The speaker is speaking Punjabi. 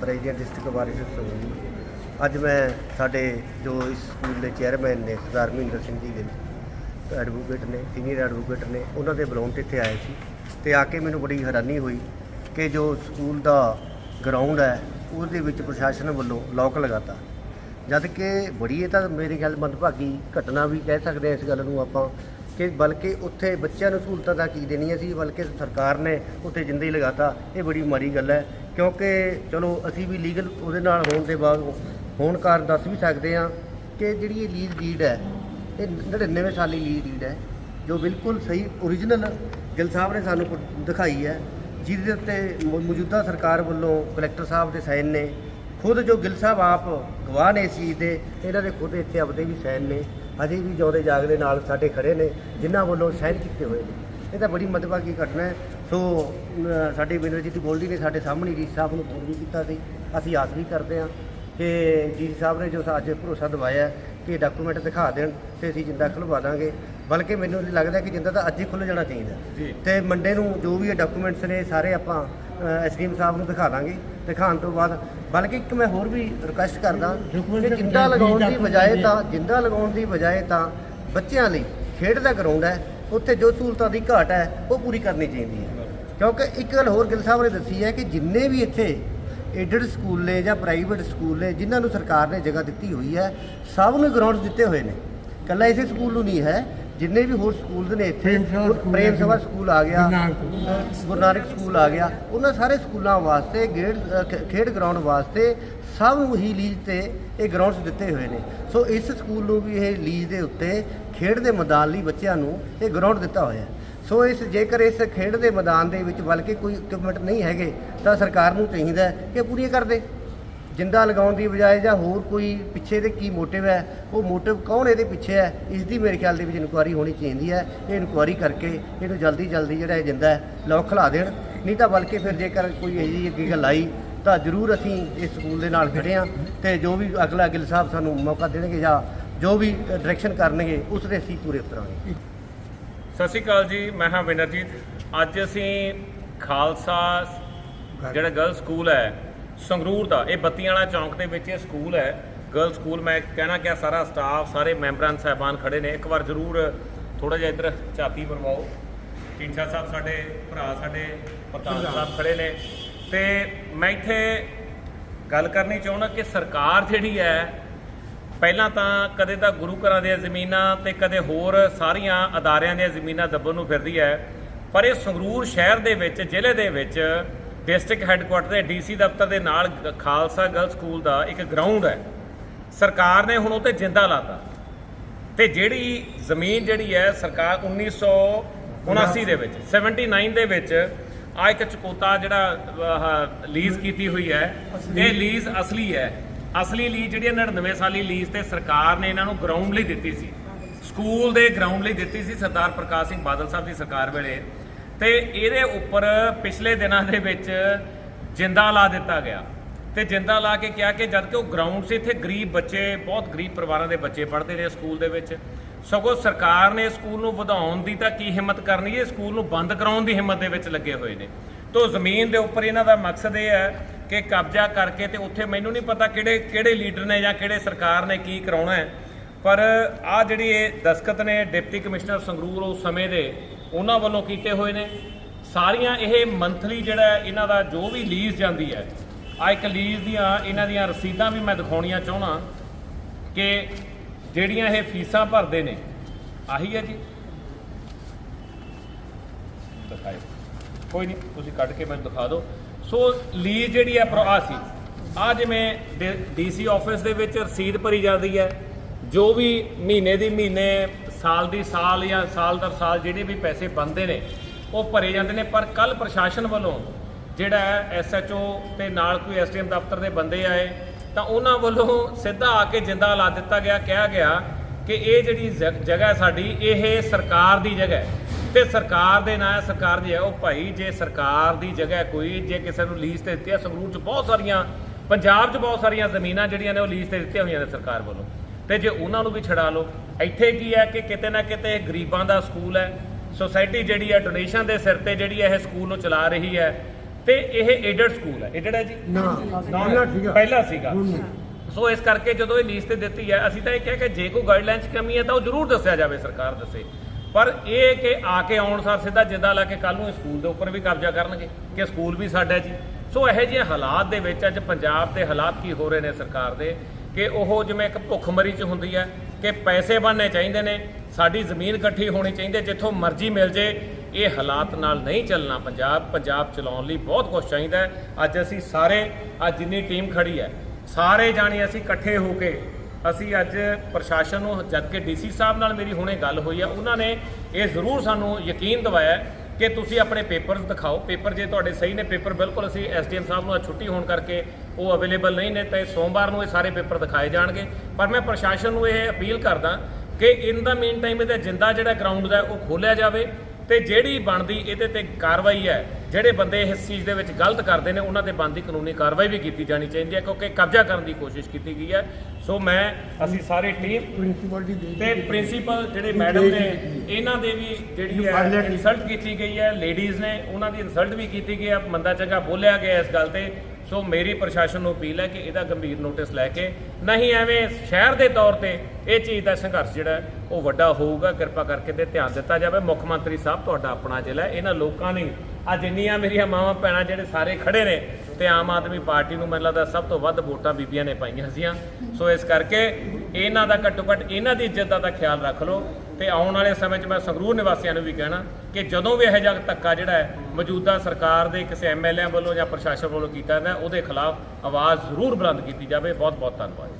ਪ੍ਰੈਜ਼ੀਡੈਂਟ ਡਿਸਟ੍ਰਿਕਟ ਵਾਰਿਸ ਸੰਗਰੂਰ ਅੱਜ ਮੈਂ ਸਾਡੇ ਜੋ ਇਸ ਸਕੂਲ ਦੇ ਚੇਅਰਮੈਨ ਨੇ ਸਰਦਾਰ ਮਹਿੰਦਰ ਸਿੰਘ ਜੀ ਗਿੱਲ ਐਡਵੋਕੇਟ ਨੇ ਸੀਨੀਅਰ ਐਡਵੋਕੇਟ ਨੇ, ਉਹਨਾਂ ਦੇ ਬੁਲਾਉਣ ਤੇ ਇੱਥੇ ਆਏ ਸੀ ਤੇ ਆ ਕੇ ਮੈਨੂੰ ਬੜੀ ਹੈਰਾਨੀ ਹੋਈ ਕਿ ਜੋ ਸਕੂਲ ਦਾ ਗਰਾਊਂਡ ਹੈ, ਉਹਦੇ ਵਿੱਚ ਪ੍ਰਸ਼ਾਸਨ ਵੱਲੋਂ ਲੋਕ ਲਗਾਤਾ। ਜਦ ਕਿ ਬੜੀ ਇਹ ਤਾਂ ਮੇਰੇ ਖਿਆਲ ਮੰਦਭਾਗੀ ਘਟਨਾ ਵੀ ਕਹਿ ਸਕਦੇ ਹਾਂ ਇਸ ਗੱਲ ਨੂੰ ਆਪਾਂ ਕਿ ਬਲਕਿ ਉੱਥੇ ਬੱਚਿਆਂ ਨੂੰ ਸਹੂਲਤਾਂ ਤਾਂ ਕੀ ਦੇਣੀਆਂ ਸੀ, ਬਲਕਿ ਸਰਕਾਰ ਨੇ ਉੱਥੇ ਜਿੰਦੇ ਹੀ ਲਗਾਤਾ, ਇਹ ਬੜੀ ਮਾੜੀ ਗੱਲ ਹੈ। ਕਿਉਂਕਿ ਚਲੋ ਅਸੀਂ ਵੀ ਲੀਗਲ ਉਹਦੇ ਨਾਲ ਹੋਣ ਦੇ ਬਾਅਦ ਹੋਣ ਕਾਰਨ ਦੱਸ ਵੀ ਸਕਦੇ ਹਾਂ ਕਿ ਜਿਹੜੀ ਇਹ ਲੀਜ਼ ਡੀਡ ਹੈ, ਇਹ 99 ਸਾਲੀ ਲੀਜ਼ ਡੀਡ ਹੈ, ਜੋ ਬਿਲਕੁਲ ਸਹੀ ਓਰੀਜਨਲ ਗਿੱਲ ਸਾਹਿਬ ਨੇ ਸਾਨੂੰ ਪ- ਦਿਖਾਈ ਹੈ, ਜਿਹਦੇ ਉੱਤੇ ਮੌ- ਮੌਜੂਦਾ ਸਰਕਾਰ ਵੱਲੋਂ ਕਲੈਕਟਰ ਸਾਹਿਬ ਦੇ ਸਾਈਨ ਨੇ, ਖੁਦ ਜੋ ਗਿੱਲ ਸਾਹਿਬ ਆਪ ਗਵਾਹ ਨੇ ਇਸ ਚੀਜ਼ ਦੇ ਇਹਨਾਂ ਦੇ ਖੁਦ ਇੱਥੇ ਆਪਦੇ ਵੀ ਸਾਈਨ ਨੇ, ਅਜੇ ਵੀ ਜਿਉਂਦੇ ਜਾਗਦੇ ਨਾਲ ਸਾਡੇ ਖੜੇ ਨੇ, ਜਿਨ੍ਹਾਂ ਵੱਲੋਂ ਸਾਈਨ ਕੀਤੇ ਹੋਏ ਨੇ। ਇਹ ਤਾਂ ਬੜੀ ਮਤਭਾਗੀ ਘਟਨਾ ਹੈ। ਸੋ ਅਮ, ਸਾਡੇ ਵਿਨਰਜੀਤ ਗੋਲਡੀ ਨੇ ਸਾਡੇ ਸਾਹਮਣੇ ਜੀ ਸਾਹਿਬ ਨੂੰ ਫੋਨ ਵੀ ਕੀਤਾ ਸੀ। ਅਸੀਂ ਆਸ ਵੀ ਕਰਦੇ ਹਾਂ ਕਿ ਜੀ ਸਾਹਿਬ ਨੇ ਜੋ ਅੱਜ ਭਰੋਸਾ ਦਿਵਾਇਆ ਹੈ ਕਿ ਡਾਕੂਮੈਂਟ ਦਿਖਾ ਦੇਣ ਤੇ ਅਸੀਂ ਜਿੰਦਾ ਖੁਲਵਾ ਦਾਂਗੇ। ਬਲਕਿ ਮੈਨੂੰ ਲੱਗਦਾ ਕਿ ਜਿੰਦਾ ਤਾਂ ਅੱਜ ਹੀ ਖੁੱਲ ਜਾਣਾ ਚਾਹੀਦਾ। ਜੀ। ਤੇ ਮੰਡੇ ਨੂੰ ਜੋ ਵੀ ਡਾਕੂਮੈਂਟਸ ਨੇ ਸਾਰੇ ਆਪਾਂ ਐਸਡੀਐਮ ਸਾਹਿਬ ਨੂੰ ਦਿਖਾ ਦਾਂਗੇ। ਦਿਖਾਉਣ ਤੋਂ ਬਾਅਦ ਬਲਕਿ ਇੱਕ ਮੈਂ ਹੋਰ ਵੀ ਰਿਕੁਐਸਟ ਕਰਦਾ ਕਿ ਜਿੰਦਾ ਲਗਾਉਣ ਦੀ ਬਜਾਏ ਤਾਂ ਜਿੰਦਾ ਲਗਾਉਣ ਦੀ ਬਜਾਏ ਤਾਂ ਬੱਚਿਆਂ ਲਈ ਖੇਡ ਦਾ ਗਰਾਊਂਡ ਹੈ। ਉੱਥੇ ਜੋ ਸਹੂਲਤਾਂ ਦੀ ਘਾਟ ਹੈ ਉਹ ਪੂਰੀ ਕਰਨੀ ਚਾਹੀਦੀ ਹੈ। ਕਿਉਂਕਿ ਇੱਕ ਗੱਲ ਹੋਰ ਗਿੱਲ ਸਾਹਿਬ ਨੇ ਦੱਸੀ ਹੈ ਕਿ ਜਿੰਨੇ ਵੀ ਇੱਥੇ ਏਡਡ ਸਕੂਲ ਨੇ ਜਾਂ ਪ੍ਰਾਈਵੇਟ ਸਕੂਲ ਨੇ ਜਿਨ੍ਹਾਂ ਨੂੰ ਸਰਕਾਰ ਨੇ ਜਗ੍ਹਾ ਦਿੱਤੀ ਹੋਈ ਹੈ ਸਭ ਨੂੰ ਗਰਾਊਂਡ ਦਿੱਤੇ ਹੋਏ ਨੇ। ਕੱਲਾ ਇਸੇ ਸਕੂਲ ਨੂੰ ਨਹੀਂ ਹੈ ਜਿੰਨੇ ਵੀ ਹੋਰ ਸਕੂਲ ਨੇ ਇੱਥੇ ਪ੍ਰੇਮ ਸਭਾ ਸਕੂਲ ਆ ਗਿਆ ਗੁਰੂ ਨਾਨਕ। ਸਕੂਲ ਆ ਗਿਆ ਉਹਨਾਂ ਸਾਰੇ ਸਕੂਲਾਂ ਵਾਸਤੇ ਗੇੜ ਖੇਡ ਗਰਾਊਂਡ ਵਾਸਤੇ ਸਭ ਨੂੰ ਹੀ ਲੀਜ਼ ਤੇ ਇਹ ਗਰਾਊਂਡਸ ਦਿੱਤੇ ਹੋਏ ਨੇ। ਸੋ ਇਸ ਸਕੂਲ ਨੂੰ ਵੀ ਇਹ ਲੀਜ਼ ਦੇ ਉੱਤੇ ਖੇਡ ਦੇ ਮੈਦਾਨ ਲਈ ਬੱਚਿਆਂ ਨੂੰ ਇਹ ਗਰਾਊਂਡ ਦਿੱਤਾ ਹੋਇਆ ਹੈ। ਸੋ ਇਸ ਜੇਕਰ ਇਸ ਖੇਡ ਦੇ ਮੈਦਾਨ ਦੇ ਵਿੱਚ ਬਲਕਿ ਕੋਈ ਇਕਵਿਪਮੈਂਟ ਨਹੀਂ ਹੈਗੇ, ਤਾਂ ਸਰਕਾਰ ਨੂੰ ਚਾਹੀਦਾ ਕਿ ਪੂਰੀਆਂ ਕਰ ਦੇ। ਜਿੰਦਾ ਲਗਾਉਣ ਦੀ ਬਜਾਏ ਜਾਂ ਹੋਰ ਕੋਈ ਪਿੱਛੇ ਦੇ ਕੀ ਮੋਟਿਵ ਹੈ, ਉਹ ਮੋਟਿਵ ਕੌਣ ਇਹਦੇ ਪਿੱਛੇ ਹੈ? ਇਸ ਦੀ ਮੇਰੇ ਖਿਆਲ ਦੇ ਵਿੱਚ ਇਨਕੁਆਰੀ ਹੋਣੀ ਚਾਹੀਦੀ ਹੈ। ਇਹ ਇਨਕੁਆਰੀ ਕਰਕੇ ਇਹਨੂੰ ਜਲਦੀ ਜਲਦੀ ਜਿਹੜਾ ਇਹ ਜਿੰਦਾ ਹੈ, ਲੋਕ ਖਿਲਾ ਦੇਣ। ਨਹੀਂ ਤਾਂ ਬਲਕਿ ਫਿਰ ਜੇਕਰ ਕੋਈ ਇਹੋ ਜਿਹੀ ਅੱਗੇ ਗੱਲ ਆਈ ਤਾਂ ਜ਼ਰੂਰ ਅਸੀਂ ਇਸ ਸਕੂਲ ਦੇ ਨਾਲ ਖੜੇ ਹਾਂ ਤੇ ਜੋ ਵੀ ਅਗਲਾ ਗਿੱਲ ਸਾਹਿਬ ਸਾਨੂੰ ਮੌਕਾ ਦੇਣਗੇ ਜਾਂ ਜੋ ਵੀ ਡਾਇਰੈਕਸ਼ਨ ਕਰਨਗੇ, ਉਸ ਦੇ ਅਸੀਂ ਪੂਰੇ ਉਤਰਾਂਗੇ। ਸਤਿ ਸ਼੍ਰੀ ਅਕਾਲ ਜੀ, ਮੈਂ ਹਾਂ ਵਿਨਰਜੀਤ। ਅੱਜ ਅਸੀਂ ਖਾਲਸਾ ਜਿਹੜਾ ਗਰਲ ਸਕੂਲ ਹੈ, ਸੰਗਰੂਰ ਦਾ, ਇਹ ਬੱਤੀਆਂ ਵਾਲਾ ਚੌਂਕ ਦੇ ਵਿੱਚ ਇਹ ਸਕੂਲ ਹੈ। ਗਰਲ ਸਕੂਲ ਮੈਂ ਕਹਿਣਾ ਕਿ ਸਾਰਾ ਸਟਾਫ ਸਾਰੇ ਮੈਂਬਰਾਂ ਸਾਹਿਬਾਨ ਖੜੇ ਨੇ। ਇੱਕ ਵਾਰ ਜ਼ਰੂਰ ਥੋੜਾ ਜਿਹਾ ਇੱਧਰ ਝਾਤੀ ਮਰਵਾਓ ਟੀਚਾ ਸਾਹਿਬ ਸਾਡੇ, ਭਰਾ ਸਾਡੇ, ਪ੍ਰਧਾਨ ਸਾਹਿਬ ਖੜੇ ਨੇ। ਤੇ ਮੈਂ ਇੱਥੇ ਗੱਲ ਕਰਨੀ ਚਾਹੁੰਦਾ ਕਿ ਸਰਕਾਰ ਜਿਹੜੀ ਹੈ ਪਹਿਲਾਂ ਤਾਂ ਕਦੇ ਤਾਂ ਗੁਰੂ ਘਰਾਂ ਦੀਆਂ ਜ਼ਮੀਨਾਂ ਤੇ ਕਦੇ ਹੋਰ ਸਾਰੀਆਂ ਅਦਾਰਿਆਂ ਦੀਆਂ ਜ਼ਮੀਨਾਂ ਦੱਬਣ ਨੂੰ ਫਿਰਦੀ ਹੈ ਪਰ ਇਹ ਸੰਗਰੂਰ ਸ਼ਹਿਰ ਦੇ ਵਿੱਚ ਜ਼ਿਲ੍ਹੇ ਦੇ ਵਿੱਚ ਡਿਸਟ੍ਰਿਕਟ ਹੈੱਡਕੁਆਟਰ ਦੇ ਡੀਸੀ ਦਫ਼ਤਰ ਦੇ ਨਾਲ ਖਾਲਸਾ ਗਰਲ ਸਕੂਲ ਦਾ ਇੱਕ ਗਰਾਊਂਡ ਹੈ। ਸਰਕਾਰ ਨੇ ਹੁਣ ਉੱਤੇ ਜਿੰਦਾ ਲਾਤਾ। ਤੇ ਜਿਹੜੀ ਜ਼ਮੀਨ ਜਿਹੜੀ ਹੈ ਸਰਕਾਰ 1979 ਦੇ ਵਿੱਚ 79 ਦੇ ਵਿੱਚ ਆ ਇੱਕ ਚਕੋਤਾ ਜਿਹੜਾ ਲੀਜ਼ ਕੀਤੀ ਹੋਈ ਹੈ। ਇਹ ਲੀਜ਼ ਅਸਲੀ ਹੈ। ਅਸਲੀ ਲੀਜ਼ ਜਿਹੜੀ ਹੈ 99 ਸਾਲੀ ਲੀਜ਼ ਤੇ ਸਰਕਾਰ ਨੇ ਇਹਨਾਂ ਨੂੰ ਗਰਾਊਂਡ ਲਈ ਦਿੱਤੀ ਸੀ। ਸਕੂਲ ਦੇ ਗਰਾਊਂਡ ਲਈ ਦਿੱਤੀ ਸੀ ਸਰਦਾਰ ਪ੍ਰਕਾਸ਼ ਸਿੰਘ ਬਾਦਲ ਸਾਹਿਬ ਦੀ ਸਰਕਾਰ ਵੇਲੇ। ਤੇ ਇਹਦੇ ਉੱਪਰ ਪਿਛਲੇ ਦਿਨਾਂ ਦੇ ਵਿੱਚ ਜਿੰਦਾ ਲਾ ਦਿੱਤਾ ਗਿਆ। ਤੇ ਜਿੰਦਾ ਲਾ ਕੇ ਕਿਹਾ ਕਿ ਜਦ ਕਿ ਉਹ ਗਰਾਊਂਡ ਸੀ ਇੱਥੇ ਗਰੀਬ ਬੱਚੇ ਬਹੁਤ ਗਰੀਬ ਪਰਿਵਾਰਾਂ ਦੇ ਬੱਚੇ ਪੜ੍ਹਦੇ ਨੇ ਸਕੂਲ ਦੇ ਵਿੱਚ। ਸਗੋਂ ਸਰਕਾਰ ਨੇ ਸਕੂਲ ਨੂੰ ਵਧਾਉਣ ਦੀ ਤਾਂ ਕੀ ਹਿੰਮਤ ਕਰਨੀ ਹੈ? ਸਕੂਲ ਨੂੰ ਬੰਦ ਕਰਾਉਣ ਦੀ ਹਿੰਮਤ ਦੇ ਵਿੱਚ ਲੱਗੇ ਹੋਏ ਨੇ। ਤੋਂ ਜ਼ਮੀਨ ਦੇ ਉੱਪਰ ਇਹਨਾਂ ਦਾ ਮਕਸਦ ਇਹ ਹੈ ਕਿ ਕਬਜ਼ਾ ਕਰਕੇ ਤੇ ਉੱਥੇ ਮੈਨੂੰ ਨਹੀਂ ਪਤਾ ਕਿਹੜੇ ਕਿਹੜੇ ਲੀਡਰ ਨੇ ਜਾਂ ਕਿਹੜੇ ਸਰਕਾਰ ਨੇ ਕੀ ਕਰਾਉਣਾ ਹੈ। ਪਰ ਆ ਜਿਹੜੀ ਇਹ ਦਸਖਤ ਨੇ, ਡਿਪਟੀ ਕਮਿਸ਼ਨਰ ਸੰਗਰੂਰ ਉਸ ਸਮੇਂ ਦੇ, ਉਹਨਾਂ ਵੱਲੋਂ ਕੀਤੇ ਹੋਏ ਨੇ। ਸਾਰੀਆਂ ਇਹ ਮੰਥਲੀ ਜਿਹੜਾ ਇਹਨਾਂ ਦਾ ਜੋ ਵੀ ਲੀਜ਼ ਜਾਂਦੀ ਹੈ ਆ ਇੱਕ ਲੀਜ਼ ਦੀਆਂ, ਇਹਨਾਂ ਦੀਆਂ ਰਸੀਦਾਂ ਵੀ ਮੈਂ ਦਿਖਾਉਣੀਆਂ ਚਾਹਣਾ ਕਿ ਜਿਹੜੀਆਂ ਇਹ ਫੀਸਾਂ ਭਰਦੇ ਨੇ, ਆਹੀ ਹੈ ਜੀ। ਦਿਖਾਇਓ ਕੋਈ ਨਹੀਂ, ਤੁਸੀਂ ਕੱਢ ਕੇ ਮੈਨੂੰ ਦਿਖਾ ਦਿਓ। ਸੋ ਲੀਜ਼ ਜਿਹੜੀ ਹੈ ਪ੍ਰੋ- ਆਹ ਸੀ। ਆ ਜਿਵੇਂ ਡੀਸੀ ਆਫਿਸ ਦੇ ਵਿੱਚ ਰਸੀਦ ਭਰੀ ਜਾਂਦੀ ਹੈ, ਜੋ ਵੀ ਮਹੀਨੇ ਦੀ ਮਹੀਨੇ, ਸਾਲ ਦੀ ਸਾਲ ਜਾਂ ਸਾਲ ਦਰ ਸਾਲ ਜਿਹੜੇ ਵੀ ਪੈਸੇ ਬਣਦੇ ਨੇ, ਉਹ ਭਰੇ ਜਾਂਦੇ ਨੇ। ਪਰ ਕੱਲ ਪ੍ਰਸ਼ਾਸਨ ਵੱਲੋਂ ਜਿਹੜਾ ਹੈ ਐਸਐਚਓ ਤੇ ਨਾਲ ਕੋਈ ਐਸਡੀਐਮ ਦਫ਼ਤਰ ਦੇ ਬੰਦੇ ਆਏ ਤਾਂ ਉਹਨਾਂ ਵੱਲੋਂ ਸਿੱਧਾ ਆ ਕੇ ਜਿੰਦਾ ਲਾ ਦਿੱਤਾ ਗਿਆ, ਕਿਹਾ ਗਿਆ ਕਿ ਇਹ ਜਿਹੜੀ ਜਗ੍ਹਾ ਸਾਡੀ, ਇਹ ਸਰਕਾਰ ਦੀ ਜਗ੍ਹਾ ਹੈ। ਤੇ ਸਰਕਾਰ ਦੇ ਨਾਂ ਸਰਕਾਰ ਦੀ ਹੈ। ਉਹ ਭਾਈ, ਜੇ ਸਰਕਾਰ ਦੀ ਜਗ੍ਹਾ ਕੋਈ, ਜੇ ਕਿਸੇ ਨੂੰ ਲੀਜ਼ ਤੇ ਦਿੱਤੀ ਹੈ, ਸੰਗਰੂਰ 'ਚ ਬਹੁਤ ਸਾਰੀਆਂ, ਪੰਜਾਬ 'ਚ ਬਹੁਤ ਸਾਰੀਆਂ ਜ਼ਮੀਨਾਂ ਜਿਹੜੀਆਂ ਨੇ ਉਹ ਲੀਜ਼ ਤੇ ਦਿੱਤੀਆਂ ਹੋਈਆਂ ਨੇ ਸਰਕਾਰ ਵੱਲੋਂ। ਤੇ ਜੇ ਉਹਨਾਂ ਨੂੰ ਵੀ ਛਡਾ ਲਓ, ਇੱਥੇ ਕੀ ਹੈ ਕਿ ਕਿਤੇ ਨਾ ਕਿਤੇ ਗਰੀਬਾਂ ਦਾ ਸਕੂਲ ਹੈ, ਸੋਸਾਇਟੀ ਜਿਹੜੀ ਹੈ, ਡੋਨੇਸ਼ਨ ਦੇ ਸਿਰ ਤੇ ਜਿਹੜੀ ਹੈ ਇਹ ਸਕੂਲ ਨੂੰ ਚਲਾ ਰਹੀ ਹੈ ਤੇ ਇਹ ਏਡਡ ਸਕੂਲ ਹੈ। ਏਡਡ ਹੈ ਜੀ? ਨਾ ਪਹਿਲਾਂ ਸੀਗਾ। ਪਹਿਲਾਂ ਸੀਗਾ। ਸੋ ਇਸ ਕਰਕੇ ਜਦੋਂ ਇਹ ਲੀਜ਼ ਤੇ ਦਿੱਤੀ ਹੈ ਅਸੀਂ ਤਾਂ ਇਹ ਕਿਹਾ ਕਿ ਜੇ ਕੋਈ ਗਾਈਡਲਾਈਨਸ ਕਮੀ ਹੈ ਤਾਂ ਉਹ ਜ਼ਰੂਰ ਦੱਸਿਆ ਜਾਵੇ ਸਰਕਾਰ ਦੱਸੇ। ਪਰ ਇਹ ਕਿ ਆ ਕੇ ਆਉਣ ਸਾਰ ਸਿੱਧਾ ਜਿੱਦਾਂ ਲਾ ਕੇ ਕੱਲ ਨੂੰ ਸਕੂਲ ਦੇ ਉੱਪਰ ਵੀ ਕਬਜ਼ਾ ਕਰਨਗੇ ਕਿ ਸਕੂਲ ਵੀ ਸਾਡਾ ਜੀ। ਸੋ ਇਹੋ ਜਿਹੇ ਹਾਲਾਤ ਦੇ ਵਿੱਚ ਅੱਜ ਪੰਜਾਬ ਦੇ ਹਾਲਾਤ ਕੀ ਹੋ ਰਹੇ ਨੇ ਸਰਕਾਰ ਦੇ ਕਿ ਉਹ ਜਿਵੇਂ ਇੱਕ ਭੁੱਖਮਰੀ ਚ ਹੁੰਦੀ ਹੈ ਕਿ ਪੈਸੇ ਬਣਨੇ ਚਾਹੀਦੇ ਨੇ ਸਾਡੀ ਜ਼ਮੀਨ ਇਕੱਠੀ ਹੋਣੀ ਚਾਹੀਦੀ ਹੈ ਜਿੱਥੋਂ ਮਰਜ਼ੀ ਮਿਲ ਜੇ ਇਹ ਹਾਲਾਤ ਨਾਲ ਨਹੀਂ ਚੱਲਣਾ ਪੰਜਾਬ ਪੰਜਾਬ ਚਲਾਉਣ ਲਈ ਬਹੁਤ ਕੁਝ ਚਾਹੀਦਾ ਹੈ। ਅੱਜ ਅਸੀਂ ਸਾਰੇ, ਅੱਜ ਜਿੰਨੀ ਟੀਮ ਖੜੀ ਹੈ, ਸਾਰੇ ਜਾਣੇ ਅਸੀਂ ਇਕੱਠੇ ਹੋ ਕੇ ਅਸੀਂ ਅੱਜ ਪ੍ਰਸ਼ਾਸਨ ਨੂੰ, ਜਦ ਕਿ ਡੀਸੀ ਸਾਹਿਬ ਨਾਲ ਮੇਰੀ ਹੁਣੇ ਗੱਲ ਹੋਈ ਆ, ਉਹਨਾਂ ਨੇ ਇਹ ਜ਼ਰੂਰ ਸਾਨੂੰ ਯਕੀਨ ਦਿਵਾਇਆ ਕਿ ਤੁਸੀਂ ਆਪਣੇ ਪੇਪਰਸ ਦਿਖਾਓ। ਪੇਪਰ ਜੇ ਤੁਹਾਡੇ ਸਹੀ ਨੇ, ਪੇਪਰ ਬਿਲਕੁਲ ਅਸੀਂ ਐਸਡੀਐਮ ਸਾਹਿਬ ਨੂੰ ਛੁੱਟੀ ਹੋਣ ਕਰਕੇ ਉਹ ਅਵੇਲੇਬਲ ਨਹੀਂ ਨੇ, ਤਾਂ ਇਹ ਸੋਮਵਾਰ ਨੂੰ ਇਹ ਸਾਰੇ ਪੇਪਰ ਦਿਖਾਏ ਜਾਣਗੇ। ਪਰ ਮੈਂ ਪ੍ਰਸ਼ਾਸਨ ਨੂੰ ਇਹ ਅਪੀਲ ਕਰਦਾ ਕਿ ਇਨ ਦਾ ਮੇਨ ਟਾਈਮ ਇਹਦਾ ਜਿੰਦਾ ਜਿਹੜਾ ਗਰਾਊਂਡ ਦਾ ਉਹ ਖੋਲਿਆ ਜਾਵੇ। ਤੇ ਜਿਹੜੀ ਬਣਦੀ ਇਹਦੇ ਤੇ ਕਾਰਵਾਈ ਹੈ ਜਿਹੜੇ ਬੰਦੇ ਇਸ ਚੀਜ਼ ਦੇ ਵਿੱਚ ਗਲਤ ਕਰਦੇ ਨੇ ਉਹਨਾਂ ਤੇ ਬਣਦੀ ਕਾਨੂੰਨੀ ਕਾਰਵਾਈ ਵੀ ਕੀਤੀ ਜਾਣੀ ਚਾਹੀਦੀ ਹੈ ਕਿਉਂਕਿ ਕਬਜ਼ਾ ਕਰਨ ਦੀ ਕੋਸ਼ਿਸ਼ ਕੀਤੀ ਗਈ ਹੈ। ਸੋ ਮੈਂ ਅਸੀਂ ਸਾਰੇ ਟੀਮ ਪ੍ਰਿੰਸੀਪਲ ਦੀ ਦੇ ਤੇ ਪ੍ਰਿੰਸੀਪਲ ਜਿਹੜੇ ਮੈਡਮ ਨੇ ਇਹਨਾਂ ਦੇ ਵੀ ਜਿਹੜੀ ਹੈ ਇਨਸਲਟ ਕੀਤੀ ਗਈ ਹੈ ਲੇਡੀਜ਼ ਨੇ ਉਹਨਾਂ ਦੀ ਇਨਸਲਟ ਵੀ ਕੀਤੀ ਗਈ ਹੈ ਮੰਦਾ ਚੰਗਾ ਬੋਲਿਆ ਗਿਆ ਇਸ ਗੱਲ ਤੇ। ਸੋ ਮੇਰੀ ਪ੍ਰਸ਼ਾਸਨ ਨੂੰ ਅਪੀਲ ਹੈ ਕਿ ਇਹਦਾ ਗੰਭੀਰ ਨੋਟਿਸ ਲੈ ਕੇ ਨਹੀਂ ਐਵੇਂ ਸ਼ਹਿਰ ਦੇ ਤੌਰ ਤੇ ਇਹ ਚੀਜ਼ ਦਾ ਸੰਘਰਸ਼ ਜਿਹੜਾ ਉਹ ਵੱਡਾ ਹੋਊਗਾ। ਕਿਰਪਾ ਕਰਕੇ ਤੇ ਧਿਆਨ ਦਿੱਤਾ ਜਾਵੇ। ਮੁੱਖ ਮੰਤਰੀ ਸਾਹਿਬ, ਤੁਹਾਡਾ ਆਪਣਾ ਜ਼ਿਲ੍ਹਾ ਇਹਨਾਂ ਲੋਕਾਂ ਨੇ ਆ ਜਿੰਨੀਆਂ ਮੇਰੀਆਂ ਮਾਵਾਂ ਭੈਣਾਂ ਜਿਹੜੇ ਸਾਰੇ ਖੜੇ ਨੇ ਤੇ ਆਮ ਆਦਮੀ ਪਾਰਟੀ ਨੂੰ ਮੈਨੂੰ ਲੱਗਦਾ ਸਭ ਤੋਂ ਵੱਧ ਵੋਟਾਂ ਬੀਬੀਆਂ ਨੇ ਪਾਈਆਂ ਸੀਆਂ। ਸੋ ਇਸ ਕਰਕੇ ਇਹਨਾਂ ਦਾ ਘੱਟੋ ਘੱਟ ਇਹਨਾਂ ਦੀ ਇੱਜ਼ਤ ਦਾ ਖਿਆਲ ਰੱਖ ਲਓ। ਤੇ ਆਉਣ ਵਾਲੇ ਸਮੇਂ 'ਚ ਮੈਂ ਸੰਗਰੂਰ ਨਿਵਾਸੀਆਂ ਨੂੰ ਵੀ ਕਹਿਣਾ ਕਿ ਜਦੋਂ ਵੀ ਇਹੋ ਜਿਹਾ ਧੱਕਾ ਜਿਹੜਾ ਹੈ, ਮੌਜੂਦਾ ਸਰਕਾਰ ਦੇ ਕਿਸੇ ਐਮਐਲਏ ਵੱਲੋਂ ਜਾਂ ਪ੍ਰਸ਼ਾਸਨ ਵੱਲੋਂ ਕੀਤਾ ਜਾਂਦਾ, ਉਹਦੇ ਖਿਲਾਫ ਆਵਾਜ਼ ਜ਼ਰੂਰ ਬੁਲੰਦ ਕੀਤੀ ਜਾਵੇ। ਬਹੁਤ ਬਹੁਤ ਧੰਨਵਾਦ।